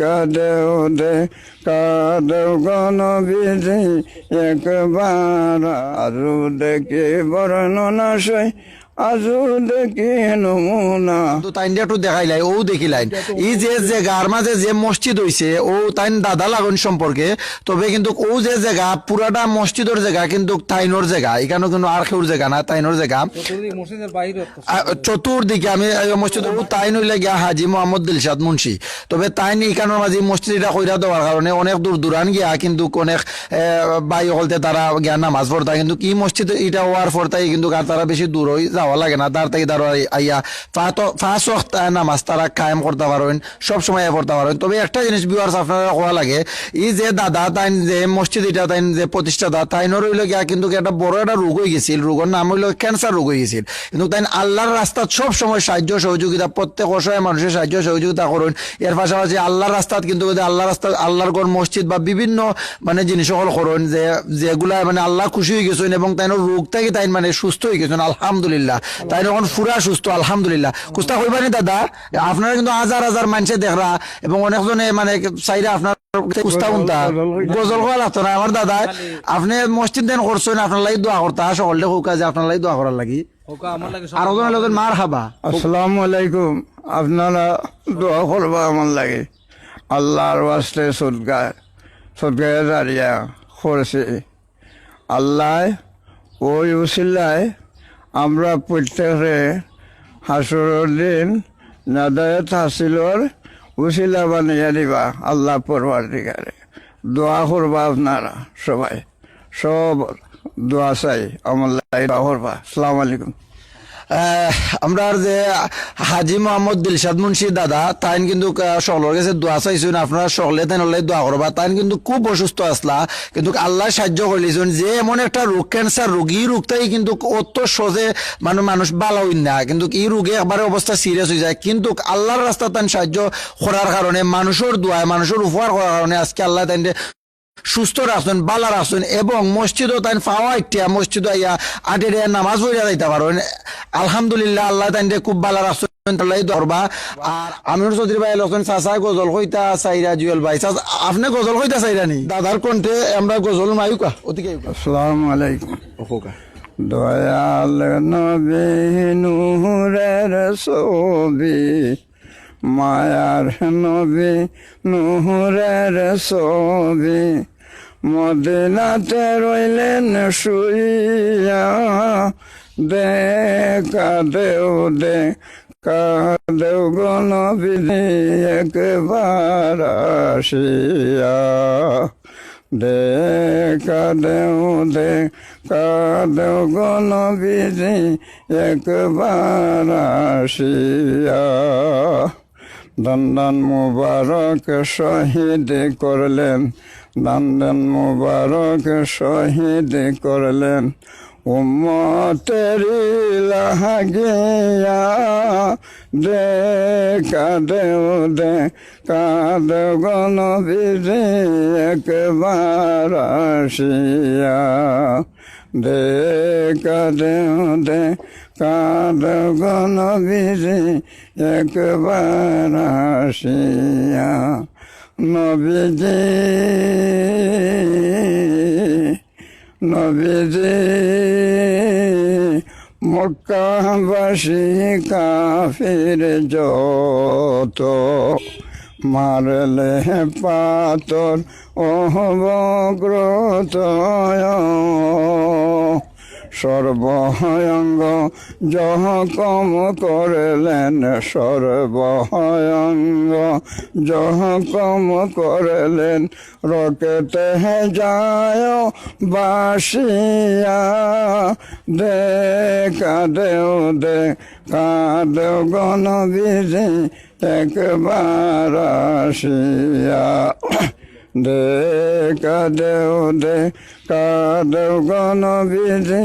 কাদেও কাদেও গণ একবার আজু দেখি বর্ণনা সই। আজু দেখি নমুনা? তো তাইন দিয়ে একটু দেখাইলাই ও দেখিলাইন। এই যে মাঝে যে মসজিদ হইছে ও তাইন দাদা লাগুন সম্পর্কে তবে কিন্তু ও যে জায়গা পুরাটা মসজিদের জায়গা কিন্তু তাইনোর জায়গা এখানে কিন্তু আর কেউর জায়গা না তাইনোর জায়গা চতুর্দিক আমি মসজিদ তাইন হইলে গিয়া হাজি মোহাম্মদ দিলশাদ মুন্সি। তবে তাইন এখানের মাঝে মসজিদটা কইরা দেওয়ার কারণে অনেক দূর দূরান গিয়া কিন্তু অনেক বাই হলতে তারা গিয়া নামাজ পড়তা কিন্তু কি মসজিদ এটা হওয়ার পর তাই কিন্তু তারা বেশি দূর হই যাওয়া লাগে না তার থেকে তারা আইয়া ফাঁস ওয়াক্ত নামাজ তারা কায়েম করতে পারেন সব সময় পড়তে পারেন তবে একটা জিনিস বিওয়ার্স আপনারা কোয়া লাগে এই যে দাদা, তাইন যে মসজিদ এটা, তাইন যে প্রতিষ্ঠাতা, তাইনর হইল গিয়া কিন্তু একটা বড় একটা রোগ হয়ে গেছিল। রোগের নাম হইল ক্যান্সার রোগ হয়ে গেছিল। কিন্তু তাই আল্লাহর রাস্তাত সব সময় সাহায্য, সহযোগিতা, প্রত্যেক অসহায় মানুষের সাহায্য, সহযোগিতা করুন। এর পাশাপাশি আল্লাহর রাস্তাত কিন্তু যদি আল্লাহর রাস্তা আল্লাহর গড় মসজিদ বা বিভিন্ন মানে জিনিস সকল করুন, যে, যেগুলা মানে আল্লাহ খুশি হয়ে গেছেন এবং তাই রোগ থেকে তাই মানে সুস্থ হয়ে গেছেন, আলহামদুলিল্লাহ। তাই এখন ফুরা সুস্থ আলহামদুলিল্লাহ। কুস্তা কইবানি দাদা? আপনারা কিন্তু হাজার হাজার মানুষে দেখরা এবং অনেকজনে মানে চাইরা আপনার গজল কোয়া লাগতো না। আমার দাদা আপনি মসজিদ দেন করছেন আপনার লাগি দোয়া করতা সকলে হোক যে আপনার লাগি দোয়া করার লাগি। আমার লাগে আর ওজন লোকের মার হাবা আসসালামু আলাইকুম। আপনারা দোয়া করবা আমার লাগে। আল্লাহর ওয়াস্তে সদগায় সদগায় দাঁড়িয়া করছে। আল্লাহ ওই উসিল্লায় আমরা প্রত্যেকে হাসুরের দিন, নাদায়ত হাসিলর উশিলা বানিয়ে দিবা আল্লাহ পড়বার দিকারে দোয়া করবা আপনারা সবাই। সব দোয়া চাই আমার দোয়া করবা। আসসালামু আলাইকুম। আমরা যে হাজি মোহাম্মদ দিলশাদ মুন্সি দাদা, তাইন কিন্তু সকলের কাছে দোয়া চাইছেন আপনারা সকলে তাই নলে দোয়া করবা। তাইন কিন্তু খুব অসুস্থ আসলা কিন্তু আল্লাহ সাহায্য করলিছেন যে, এমন একটা রোগ ক্যান্সার রোগী রোগটাই কিন্তু অত সহজে মানে মানুষ ভালো হই না। কিন্তু এই রোগে একবারে অবস্থা সিরিয়াস হয়ে যায়। কিন্তু আল্লাহর রাস্তা তান সাহায্য করার কারণে, মানুষের দোয়ায়, মানুষের উপহার করার কারণে আজকে আল্লাহ তাই সুস্থ রাখছেন বালা রাখছেন এবং মসজিদও তাই পাওয়া একটা মসজিদ আইয়া আটে নামাজ পড়িয়া যাইতে পারেন আলহামদুলিল্লাহ আল্লাহ তাই খুব বালা রাখছেন ধরবা। আর আমির চৌধুরী ভাই লক্ষণ চাচা গজল কইতা চাইরা জুয়েল ভাই। চাচা আপনি গজল কইতা চাইরা নি? দাদার কণ্ঠে আমরা গজল মায়ুকা অতিকে আসসালামু আলাইকুম। দয়াল নবী নূরের ছবি মায়ার নবী নূরের ছবি। মদিনাতে রইলেন শুইয়া। দেখা দেও দে কাদেও গণবিধি একবার আসিয়া। দে কাদেও দে কাদেও গণবিধি একবার আসিয়া। দন্দন মুবারক শহীদ করলেন। দন্দন মুবারক শহীদ করলেন। উম্মতেরি লাগিয়া দে কাদেও দে কাদে গণবিধি একবার আসিয়া। দে কাদেও দে কাদে গণবিধি একবার আসিয়া নবীজি নবীজি মক্কাবাসী কাফির যত মারলে পাতর অহবগ্রত সর্বহয়ঙ্গ, যহ কম করলেন সর্বহয়ঙ্গ, যহ কম করলেন রকেতে যায় বাসিয়া। দে কাদেও দে কাদেও গণবিধি একবার আসিয়া। দে কাদেও দে কাদেও গণবিধি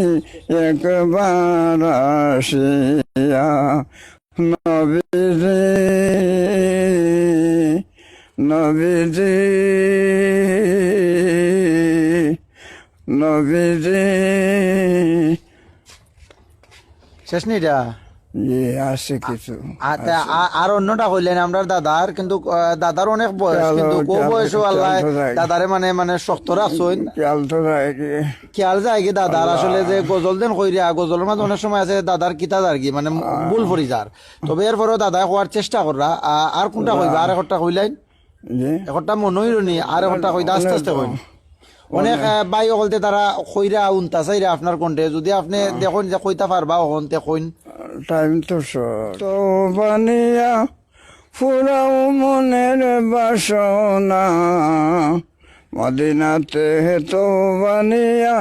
একবার আসিয়া নবীজি নবীজি নবীজি। শেষ নিটা কিছু আর তা- আ- অন্যটা হইলেন আমরা দাদার কিন্তু দাদার অনেক বয়স খেয়াল- কিন্তু কো খেয়াল- বয়স আল্লাহ দাদারে মানে মানে শক্ত রাখছইন খেয়াল তো যায় কি? দাদার? আসলে যে গজল দেন কইরা গজলের মাঝে অনেক সময় আছে দাদার কিতা আর কি মানে ভুল ফরি যার। তবে এরপরেও দাদা হওয়ার চেষ্টা কররা। আর কোনটা কইবা আর একটা কইলাইন জি একটা মনে হইল নি আর একটা কইতা আস্তে আস্তে কইন অনেক। বাই হলতে তারা কইরা উনতা চাইরা আপনার কণ্ঠে। যদি আপনি দেখুন যে কইতা পারবা হন তে কইন টাইম তো তো বানিয়া ফুরাও মনের বাসনা। মদিনাতে তো বানিয়া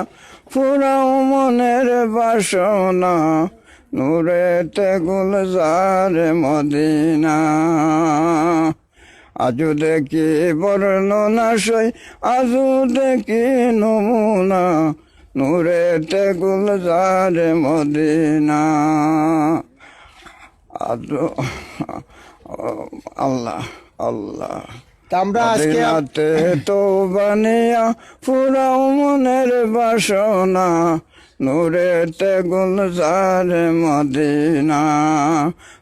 ফুরাও মনের বাসনা। নূরেতে গুলজার মদিনা। আজু দেখি বর্ণনা সই আজু দেখি নমুনা। নূরেতে গুলজার মদিনা। আদু আল্লাহ আল্লাহ। আমরা আজকে তো বানিয়া ফুরাও মনের বাসনা। নূরেতে গুলজার মদিনা।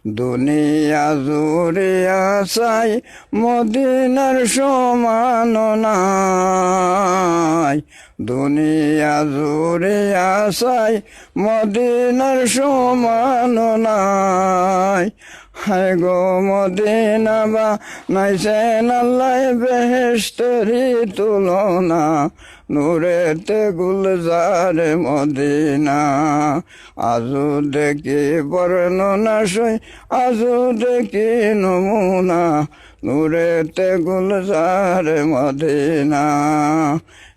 দুনিয়া জুড়িয়া চাই মদিনার সমান নাই। দুনিয়া জুড়িয়া চাই মদিনার সমান নাই। হায় গো মদিনা বা নাইছেন আল্লাহ বেহেস্তরি তুলনা। নূরেতে গুলজার মদিনা। আজু দেখি বর্ণনা সই আজু দেখি নমুনা। নূরেতে গুলজার মদিনা।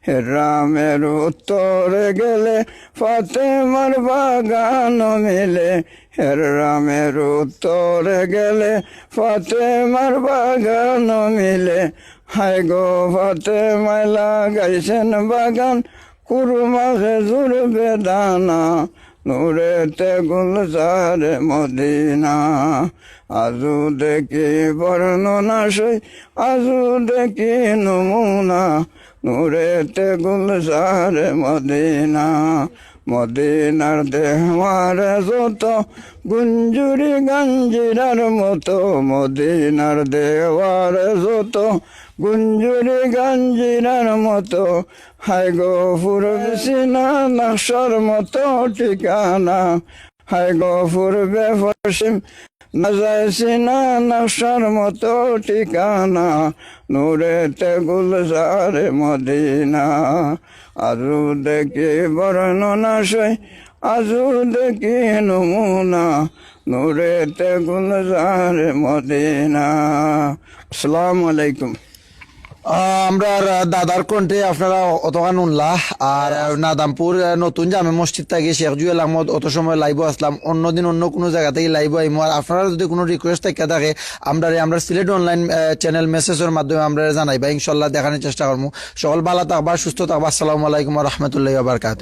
রামের উত্তরে গেলে ফাতেমার বাগান মিলে। হের রামের উত্তরে গেলে ফাতেমার বাগান মিলে। হাই গো ফাতেমায় গাইছেন বাগান, কুরমা খেজুর বেদানা, নূরেতে গুলজার মদিনা। আজু দেখি বর্ণনা সই আজু দেখি নমুনা। নূরেতে গুলজার মদিনা, মদিনার দেহমার যত গুঞ্জুরি গঞ্জিরার মতো, মদিনার দেওয়ার যত গুঞ্জুরি গঞ্জিরার মতো হাই গো পূর্বে সিনা নকশার মতো ঠিকানা হাই গো পূর্বে পশ্চিম না যায় সিনা নকশার মতো ঠিকানা, নূরেতে গুলজার মদিনা। আজু দেখি বর্ণনা সই আজু দেখি নমুনা, নূরেতে গুলজার মদিনা। আসসালামু আলাইকুম। আমরা দাদার কণ্ঠে আপনারা অতখান উনলাহ আর নাদামপুর নতুন জামে মসজিদ থেকে শেখ জুয়েল আহমদ অত সময় লাইভ আসলাম। অন্যদিন অন্য কোনো জায়গা থেকে লাইভ আইমো। আর আপনারা যদি কোনো রিকোয়েস্ট থেকে থাকে, আমরা আমরা সিলেট অনলাইন চ্যানেল মেসেজের মাধ্যমে আমরা জানাইবা। ইনশাল্লাহ দেখানোর চেষ্টা করব সকল ভালো থাকবা, সুস্থ থাকবা। আসসালামু আলাইকুম রহমতুল্লাহ বারকাত